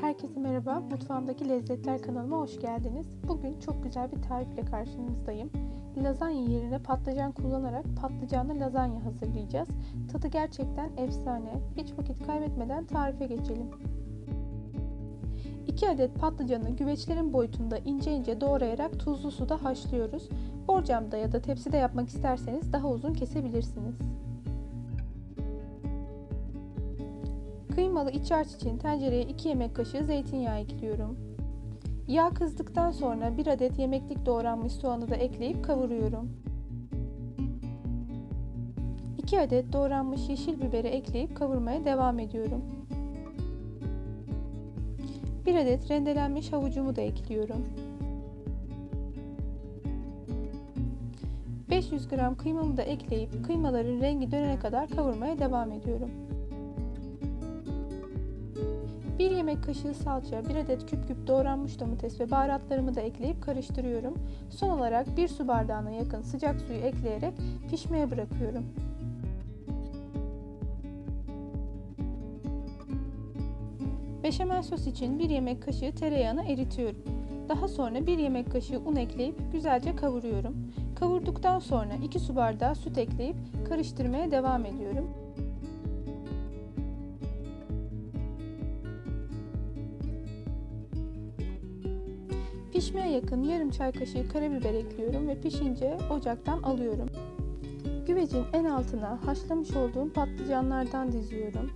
Herkese merhaba, Mutfağımdaki Lezzetler kanalıma hoş geldiniz. Bugün çok güzel bir tarifle karşınızdayım. Lazanya yerine patlıcan kullanarak patlıcanlı lazanya hazırlayacağız. Tadı gerçekten efsane. Hiç vakit kaybetmeden tarife geçelim. 2 adet patlıcanı güveçlerin boyutunda ince ince doğrayarak tuzlu suda haşlıyoruz. Borcamda ya da tepside yapmak isterseniz daha uzun kesebilirsiniz. Kıymalı iç harç için tencereye 2 yemek kaşığı zeytinyağı ekliyorum. Yağ kızdıktan sonra 1 adet yemeklik doğranmış soğanı da ekleyip kavuruyorum. 2 adet doğranmış yeşil biberi ekleyip kavurmaya devam ediyorum. 1 adet rendelenmiş havucumu da ekliyorum. 500 gram kıymamı da ekleyip kıymaların rengi dönene kadar kavurmaya devam ediyorum. Yemek kaşığı salça, 1 adet küp küp doğranmış domates ve baharatlarımı da ekleyip karıştırıyorum. Son olarak 1 su bardağına yakın sıcak suyu ekleyerek pişmeye bırakıyorum. Beşamel sos için 1 yemek kaşığı tereyağını eritiyorum. Daha sonra 1 yemek kaşığı un ekleyip güzelce kavuruyorum. Kavurduktan sonra 2 su bardağı süt ekleyip karıştırmaya devam ediyorum. Pişmeye yakın yarım çay kaşığı karabiber ekliyorum ve pişince ocaktan alıyorum. Güvecin en altına haşlamış olduğum patlıcanlardan diziyorum.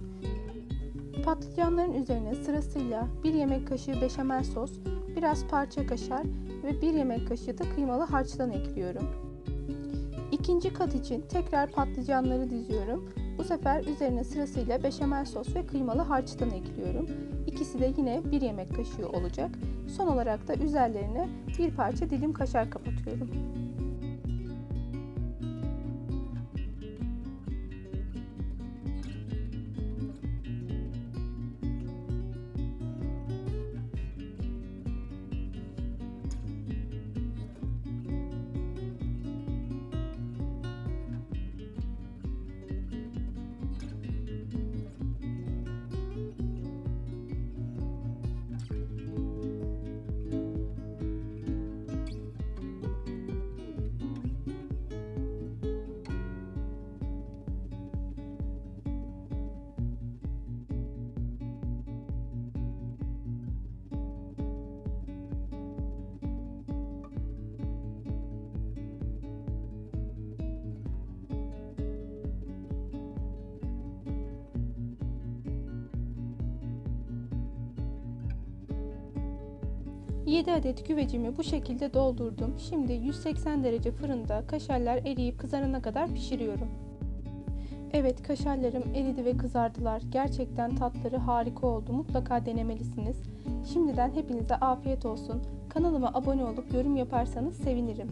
Patlıcanların üzerine sırasıyla 1 yemek kaşığı beşamel sos, biraz parça kaşar ve 1 yemek kaşığı da kıymalı harçtan ekliyorum. İkinci kat için tekrar patlıcanları diziyorum. Bu sefer üzerine sırasıyla beşamel sos ve kıymalı harçtan ekliyorum. İkisi de yine 1 yemek kaşığı olacak. Son olarak da üzerlerine bir parça dilim kaşar kapatıyorum. Yedi adet güvecimi bu şekilde doldurdum. Şimdi 180 derece fırında kaşarlar eriyip kızarana kadar pişiriyorum. Evet kaşarlarım eridi ve kızardılar. Gerçekten tatları harika oldu. Mutlaka denemelisiniz. Şimdiden hepinize afiyet olsun. Kanalıma abone olup yorum yaparsanız sevinirim.